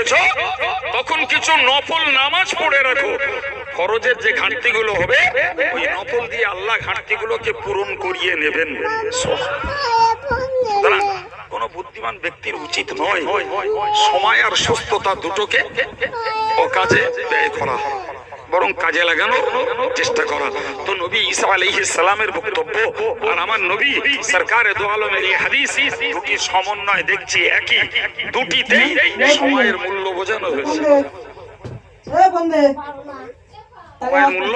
পেয়েছ তখন কিছু নফল নামাজ পড়ে রাখো। ফরজের যে ঘাটতিগুলো হবে, ওই নফল দিয়ে আল্লাহ ঘাটতিগুলোকে পূরণ করিয়ে নেবেন। কোন বুদ্ধিমান ব্যক্তির উচিত নয়, সময় আর সুস্থতা দুটোকে ও কাজে ব্যয় করা। বরং কাজে লাগানোর চেষ্টা করা তো নবী ঈসা আলাইহিস সালামের বক্তব্য আর আমার নবী সরকারে দো আলমের এই হাদিস দুটি সমন্বয় দেখছি একই দুটিতেই সময়ের মূল্য বোঝানো হয়েছে। সময়ের মূল্য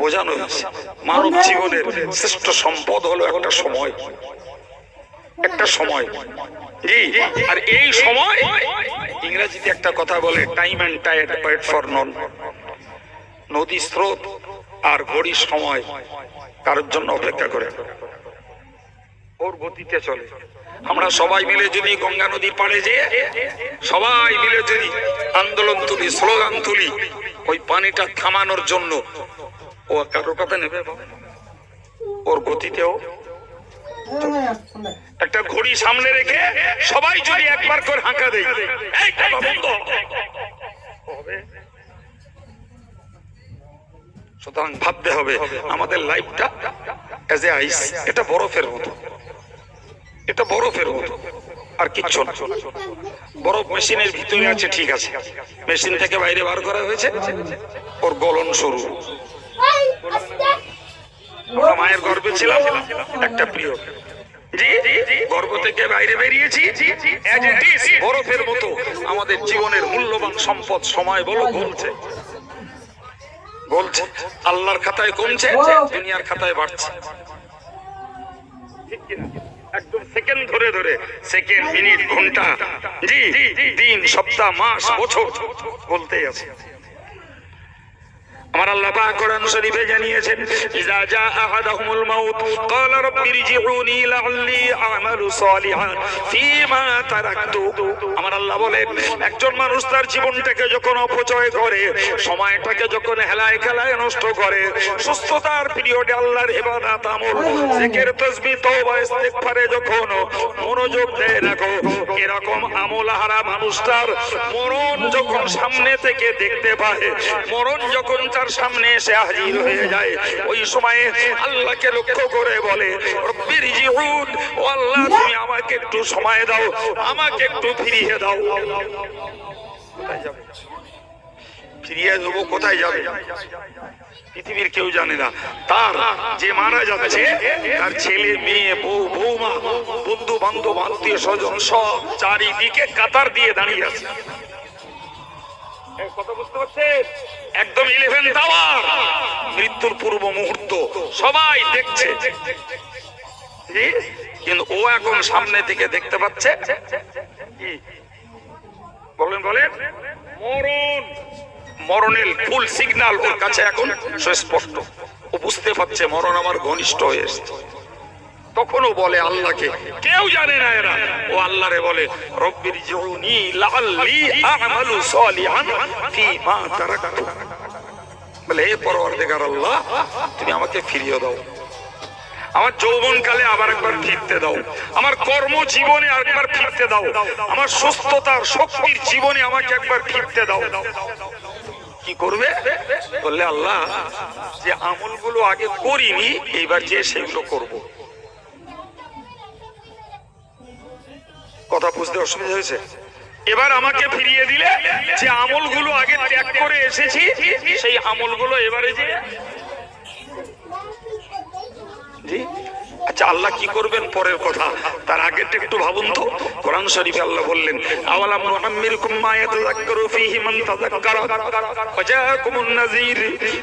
বোঝানো হয়েছে। মানব জীবনের শ্রেষ্ঠ সম্পদ হলো একটা সময়। একটা সময়। জি আর এই সময় ইংরেজিতে একটা কথা বলে time and tide wait for none নদী স্রোত আর ঘড়ির সময় কারোর জন্য অপেক্ষা করে। ওর গতিতে চলে। আমরা সবাই মিলে যদি গঙ্গা নদীর পাড়ে যে সবাই মিলে যদি আন্দোলন তুলি, স্লোগান তুলি, ওই পানিটা থামানোর জন্য ও কারোর কথা নেবে ওর গতিতেও একটা ঘড়ি সামনে রেখে সবাই যদি একবার করে হাঁকা দেয় এই টাকা বন্ধ হবে। সুতরাং ভাবতে হবে, আমাদের লাইফটা এজ এ আইস এটা বরফের মতো। এটা বরফের মতো। আর কিচ্ছু না। বরফ মেশিনের ভিতরে আছে, ঠিক আছে। মেশিন থেকে বাইরে বার করা হয়েছে, ওর গলন শুরু আমরা মায়ের গর্ভে ছিলাম, একটা প্রিয়। জি গর্ভ থেকে বাইরে বেরিয়েছি। বরফের মতো। আমাদের জীবনের মূল্যবান সম্পদ সময় বলো বলছে বলছে আল্লাহর খাতায় কমছে দুনিয়ার খাতায় বাড়ছে। ঠিক কিনা? একদম সেকেন্ড ধরে ধরে সেকেন্ড মিনিট ঘণ্টা। জি দিন সপ্তাহ মাস বছর বলতেই আছে। আমার আল্লাহ পাক কোরআন শরীফে জানিয়েছেন জা আহাদাহুমুল মাউত, ক্বালা রাব্বি লাআল্লি আমালু সালিহান তারাকতু। আমার আল্লাহ একজন মানুষ তার জীবনটাকে যখন অপচয় করে, সময়টাকে যখন হেলায় খেলায় নষ্ট করে, সুস্থতার পিরিয়ডে আল্লাহর ইবাদত, আমল, জিকির তওবা, ইস্তিগফারে যখন মনোযোগ দেয় না এরকম আমল হারা মানুষটার মরণ যখন সামনে থেকে দেখতে পায়, মরণ যখন তার সামনে এসে হাজির হয়ে যায়। ওই সময়ে আল্লাহকে লক্ষ্য করে বলে ও আল্লাহ, তুমি আমাকে একটু সময় দাও, আমাকে একটু ফিরিয়ে দাও? ফিরিয়ে দেবো, কোথায় যাবে? পৃথিবীর কেউ জানে না। তার যে মারা যাচ্ছে, তার ছেলে, মেয়ে, বউ, বৌমা বন্ধু বান্ধব আত্মীয় স্বজন সব চারিদিকে কাতার দিয়ে দাঁড়িয়ে আছে। একদম ইলেভেন টাওয়ার মৃত্যুর পূর্ব মুহূর্ত। সবাই দেখছে। কিন্তু ও এখন সামনে থেকে দেখতে পাচ্ছে। বলেন বলেন। মরণ। মরণের ফুল সিগন্যাল ওর কাছে এখন। সুস্পষ্ট ও বুঝতে পারছে মরণ আমার ঘনিষ্ঠ হয়ে এসছে। তখনও বলে আল্লাহকে। কেউ জানে না এরা। ও আল্লাহরে বলে, রব্বির জিউনি লাআল্লি আ'মালু সালিহান ফীমা তারাকতু। বলে হে পরওয়ারদিগার আল্লাহ, তুমি আমাকে ফিরিয়ে দাও। আমার যৌবন কালে আবার একবার ফিরতে দাও। আমার কর্ম জীবনে আরেকবার ফিরতে দাও। আমার সুস্থতার শক্তির জীবনে আমাকে একবার ফিরতে দাও। কি করবে? বললে, আল্লাহ, যে আমলগুলো আগে করিনি, এইবার যে সেগুলো করব। কথা বুঝতে অসুবিধা হয়েছে। এবার আমাকে ফিরিয়ে দিলে যে আমলগুলো আগে ত্যাগ করে এসেছি সেই আমলগুলো এবারে যে জি? আচ্ছা আল্লাহ কি করবেন? পরের কথা। তার একটু ভাবুন তো। কোরআন শরীফে আল্লাহ বললেন, আওয়ালাম মা ইয়াতাযাক্কারু ফীহি মান তাযাক্কারা? নাযীর।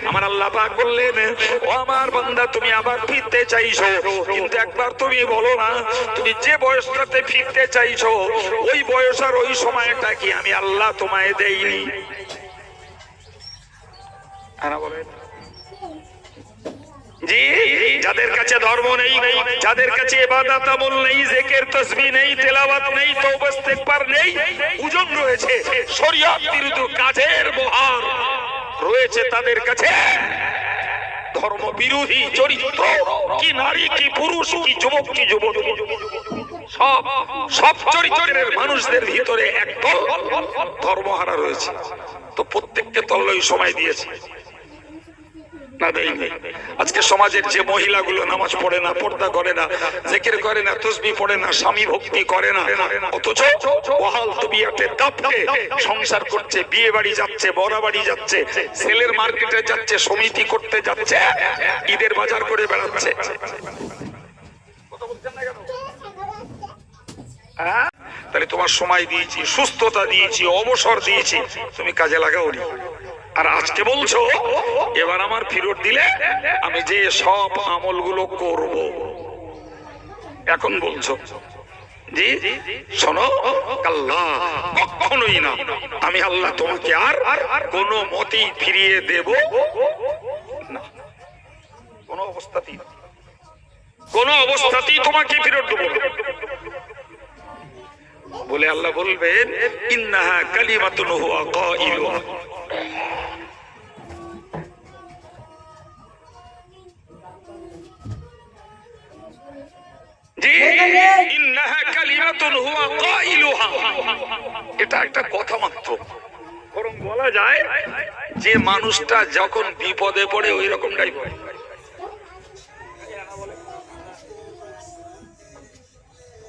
আমার আল্লাহ পাক বললেন, ও আমার বান্দা, তুমি আবার ফিরতে চাইছো। কিন্তু একবার তুমি বলো না, তুমি যে বয়সটাতে ফিরতে চাইছো, ওই বয়স আর ওই সময়টা কি আমি আল্লাহ তোমায় দেইনি? বলেন। জি? যাদের কাছে ধর্ম নেই যাদের কাছে ইবাদত আমল নেই, জিকির, তাসবিহ নেই, তেলাওয়াত নেই, তওবা, ইস্তিগফার নেই ওজন রয়েছে, শরীয়ত বিরুদ্ধ কাজের বহার রয়েছে তাদের কাছে। ধর্ম বিরোধী, চরিত্র, কি নারী, কি পুরুষ, কি যুবক, কি যুবতী। সব সব চরিত্রের মানুষদের ভিতরে একদল ধর্মহারা রয়েছে। তো প্রত্যেককে তল্লই সময় দিয়েছে। না আজকে সমাজের যে মহিলাগুলো নামাজ পড়ে না, পর্দা করে না, জেকের করে না, তসবি পড়ে না, স্বামী ভক্তি করে না, অথচ ওহাল তবিয়াতে সংসার করছে বিয়ে বাড়ি যাচ্ছে বড় বাড়ি যাচ্ছে মার্কেটে যাচ্ছে, সমিতি করতে যাচ্ছে, ঈদের বাজার করে বেড়াচ্ছে। হ্যাঁ? তাহলে তোমার সময় দিয়েছি, সুস্থতা দিয়েছি, অবসর দিয়েছি, তুমি কাজে লাগাও আর আজকে বলছো, এবার আমার ফিরত দিলে আমি যে সব আমলগুলো করব। এখন বলছো, জি, শোনো আল্লাহ কখনোই না। আমি আল্লাহ তোমাকে আর কোনো মতেই ফিরিয়ে দেব না। কোনো অবস্থাতেই। কোনো অবস্থাতেই তোমাকে ফেরত দেবো বলে আল্লাহ বলবেন, ইন্নাহা কালিমাতুন হুয়া কাইলুহা। এটা একটা কথা মাত্র। বরং বলা যায় যে মানুষটা যখন বিপদে পড়ে ওই রকমটাই হয়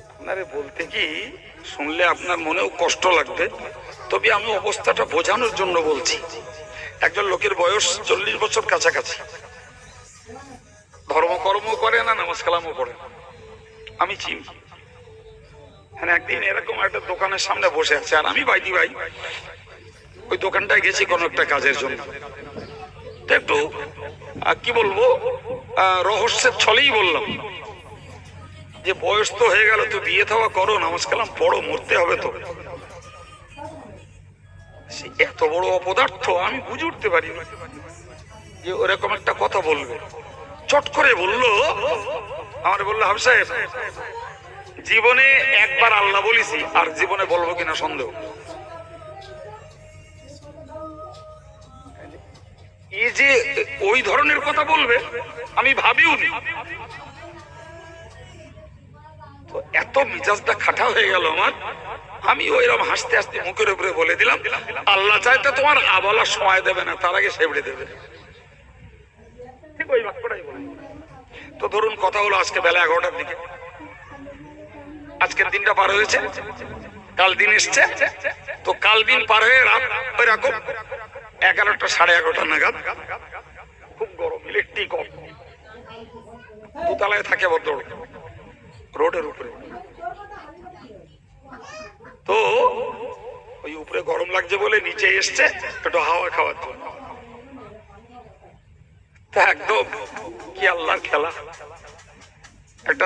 আপনারে বলতে কি, শুনলে আপনার মনেও কষ্ট লাগবে, তবে আমি অবস্থাটা বোঝানোর জন্য বলছি। একজন লোকের বয়স চল্লিশ বছর কাছাকাছি। ধর্মকর্ম করে না, নামাজ কালামও পড়ে না। আমি চিনি। হ্যাঁ একদিন এরকম একটা দোকানের সামনে বসে আছে, আর আমি বাইদি ভাই, ওই দোকানটায় গেছি কোনো একটা কাজের জন্য। একটু কি বলব রহস্যের ছলেই বললাম। যে বয়স তো হয়ে গেল, তো বিয়ে থাওয়া করো, নামাজ কালাম পড়ো, মরতে হবে তো। এত বড় অপদার্থ, আমি বুঝে উঠতে পারি যে ওরকম একটা কথা বলবে। চট করে বলল আমার বলল হাব সাহেব, জীবনে একবার আল্লাহ বলিছি, আর জীবনে বলব কিনা সন্দেহ? এই যে ওই ধরনের কথা বলবে, আমি ভাবিও নি। এত মিজাজটা খাটা হয়ে গেল আমার। আমি ওইরকম হাসতে হাসতে মুখের উপরে বলে দিলাম, আল্লাহ চাইতে তোমার আবলার সময় দেবে না, তার আগে সেবড়ে দেবে ঠিক ওই বাক্যটাই বলে তো ধরুন, কথা হলো আজকে বেলা এগারোটার দিকে। আজকের দিনটা পার হয়েছে। কাল দিন এসছে। তো কাল দিন পার হয়ে রাত ওই রকম এগারোটা, সাড়ে এগারোটা নাগাদ খুব গরম, ইলেকট্রিক অফ। দোতলায় থাকে ভদ্র রোডের উপরে। তো ওই উপরে গরম লাগছে বলে নিচে এসছে একটু হাওয়া খাওয়ার জন্য। একদম কি আল্লাহর খেলা? একটা